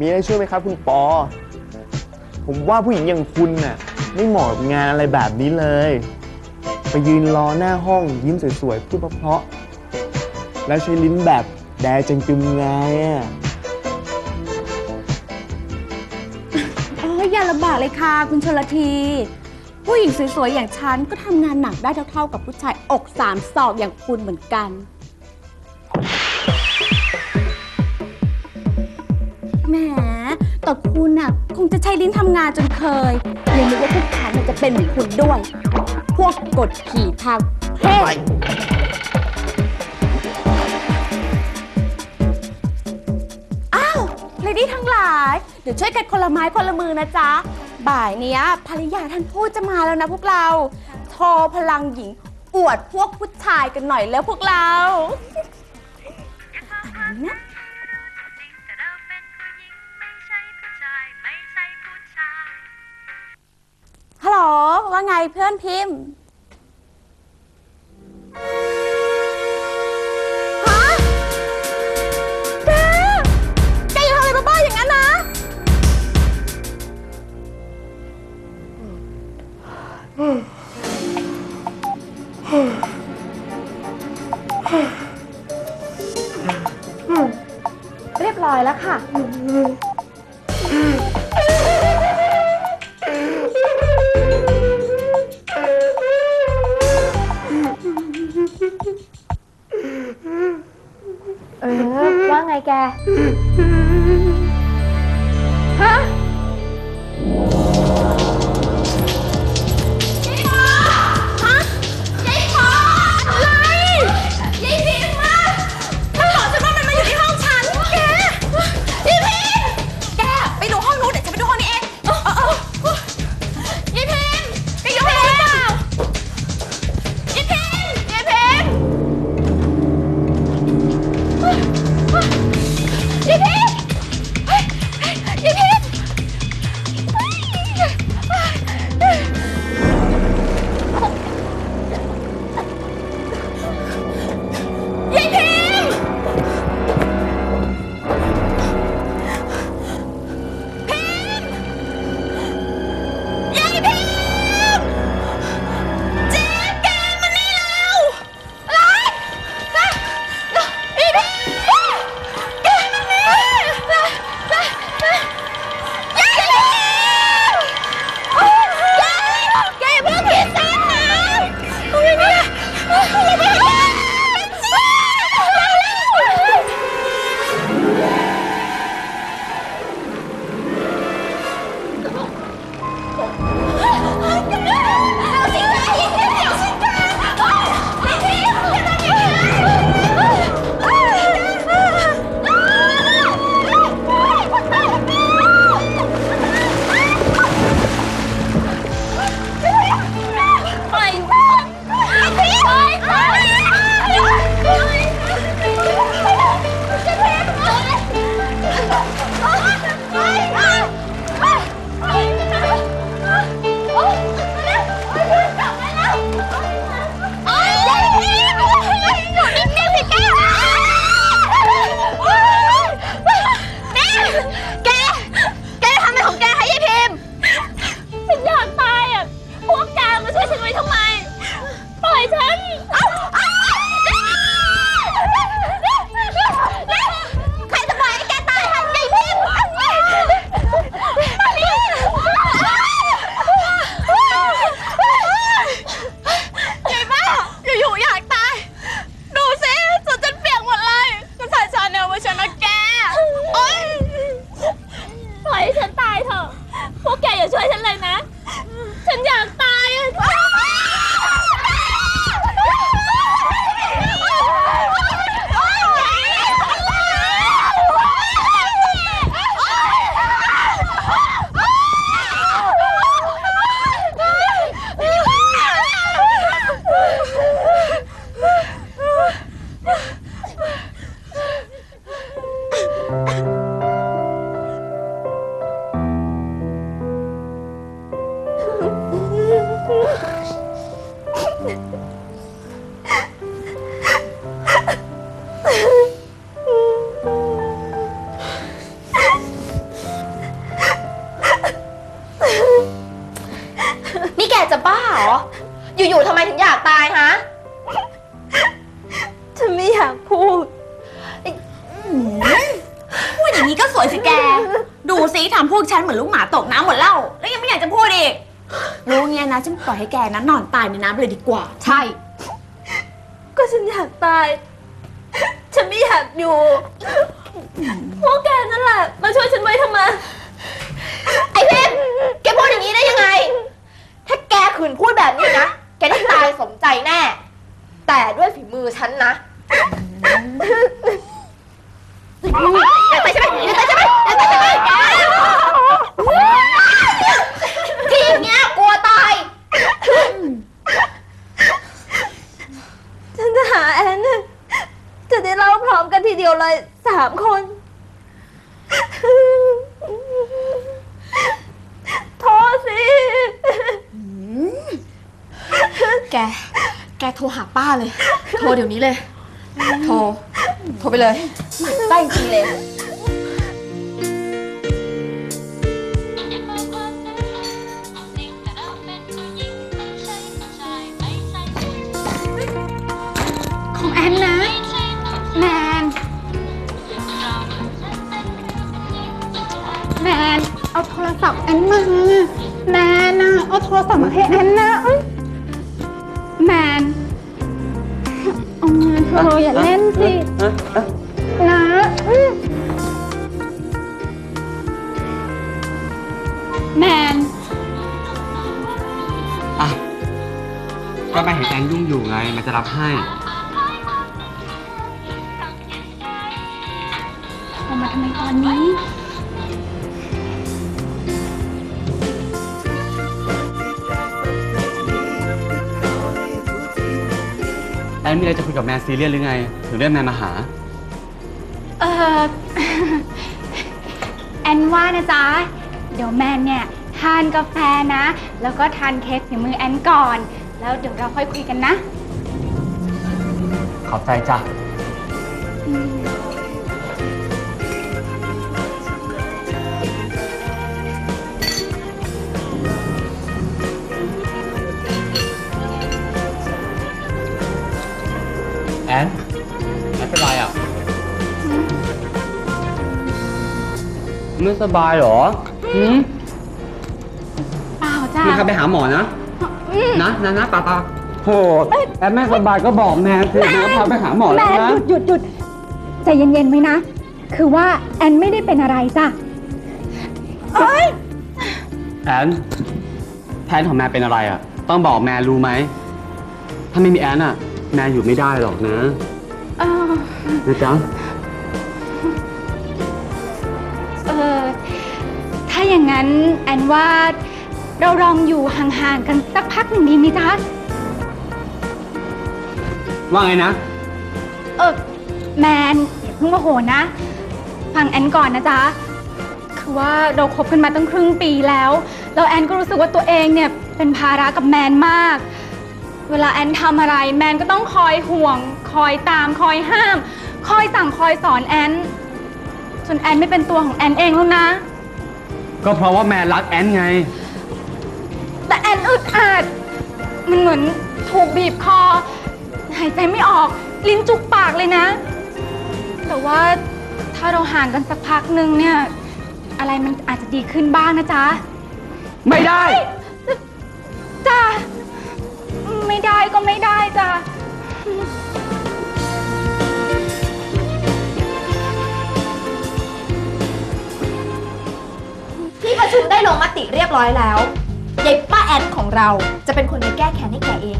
มีอะไรช่วยไหมครับ คุณปอ ผมว่าผู้หญิงอย่างคุณน่ะไม่เหมาะกับงานอะไรแบบนี้เลย ไปยืนรอหน้าห้องยิ้มสวยๆพูดเพราะๆแล้วใช้ลิ้นแบบแดจังกึมไงอะโอ้ยอย่าลำบากเลยค่ะ คุณชลที ผู้หญิงสวยๆอย่างฉันก็ทำงานหนักได้เท่าๆกับผู้ชายอกสามศอกอย่างคุณเหมือนกัน แหมแต่คุณน่ะคงจะใช้ลิ้นทำงานจนเคยเลยนึกว่าพวกฉันน่ะจะเป็นเหมือนคุณด้วย พวกกดขี่ทางเพศอ้าวเลดี้ทั้งหลาย เดี๋ยวช่วยกันคนละไม้คนละมือนะจ๊ะ บ่ายเนี้ยภรรยาท่านพูดจะมาแล้วนะพวกเราโทรพลังหญิง อวดพวกผู้ชายกันหน่อยแล้วพวกเราอันนี้นะ ลว่าไงเพื่อนพิมพ์ฮะแกแกอย่าทำอะไรบ้าๆอย่างนั้นนะ เรียบร้อยแล้วค่ะ ว่ พวกแกอย่าช่วยฉันเลยนะ ฉันอยากตายอะ พูดอย่างนี้ก็สวยสิแก ดูสิทำพวกฉันเหมือนลูกหมาตกน้ำหมดแล้วแล้วยังไม่อยากจะพูดอีก รู้เงี้ยนะฉันปล่อยให้แกนะนอนตายในน้ำเลยดีกว่า ใช่ ก็ฉันอยากตาย ฉันไม่อยากอยู่ พวกแกนั่นแหละ มาช่วยฉันไว้ทำไม ไอ้พิมแกพูดอย่างนี้ได้ยังไง ถ้าแกขืนพูดแบบนี้นะ แกได้ตายสมใจแน่ แต่ด้วยฝีมือฉันนะอยากตายใช่ไหมอยากตายใช่ไหมอยากตายใช่ไหมทีมเนี้ยกลัวตาย ฉันจะหาแอนน่ะจะได้เล่าพร้อมกันทีเดียวเลยสามคน โทษสิ แก แกโทรหาป้าเลย โทรเดี๋ยวนี้เลย โทร โทรไปเลยหมันไส้จริงเลย ของแอนนะ รศัพท์แอนมาแมนนะเอาโทรศัพท์มาให้แอนนะอุ๊ยแมนเอามาเธออย่าเล่นสินะอุ๊ยแมนอะก็ไปเห็นแอนยุ่งอยู่ไงมันจะรับให้ เอามาทำไมตอนนี้ อนมีอะไรจะคุยกับแมนซีเรียสหรือไง ถึงเรียกแมนมาหา เออ แอนว่านะจ๊ะ เดี๋ยวแมนเนี่ย ทานกาแฟนะ แล้วก็ทานเค้กฝีมือแอนก่อน แล้วเดี๋ยวเราค่อยคุยกันนะ ขอบใจจ้ะแอ นแอนเป็นไรอะ ไม่สบายเหรอหืมเปล่าจ้ะพี่ครับไปหาหมอนะนะนะนะป้าป้าโหแอนไม่สบายก็บอกแมนสิแมนก็พาไปหาหมอแมแล้วนนะ หยุดหยุดหยุดใจเย็นๆไว้นะ คือว่าแอนไม่ได้เป็นอะไรจ้ะแอนแทนของแมนเป็นอะไรอะ ต้องบอกแมนรู้ไหม ถ้าไม่มีแอนอะ แมนอยู่ไม่ได้หรอกนะเออนะจ๊ะเออถ้าอย่างนั้นแอนว่าเราลองอยู่ห่างๆกันสักพักหนึ่งดีไหมจ๊ะ ว่าไงนะ เออแมนอย่าเพิ่งโมโหนะ ฟังแอนก่อนนะจ๊ะ คือว่าเราคบกันมาตั้งครึ่งปีแล้ว แล้วแอนก็รู้สึกว่าตัวเองเนี่ยเป็นภาระกับแมนมาก เวลาแอนทำอะไรแมนก็ต้องคอยห่วง คอยตามคอยห้าม คอยสั่งคอยสอนแอนจนแอนไม่เป็นตัวของแอนเองแล้วนะ ก็เพราะว่าแมนรักแอนไง แต่แอนอึดอัดมันเหมือนถูกบีบคอ หายใจไม่ออกลิ้นจุกปากเลยนะ แต่ว่าถ้าเราห่างกันสักพักนึงเนี่ย อะไรมันอาจจะดีขึ้นบ้างนะจ๊ะ ไม่ได้จ้า ไม่ได้ก็ไม่ได้จ้ะ ที่ประชุมได้ลงมติเรียบร้อยแล้วยายป้าแอนของเราจะเป็นคนไปแก้แค้นให้แกเอง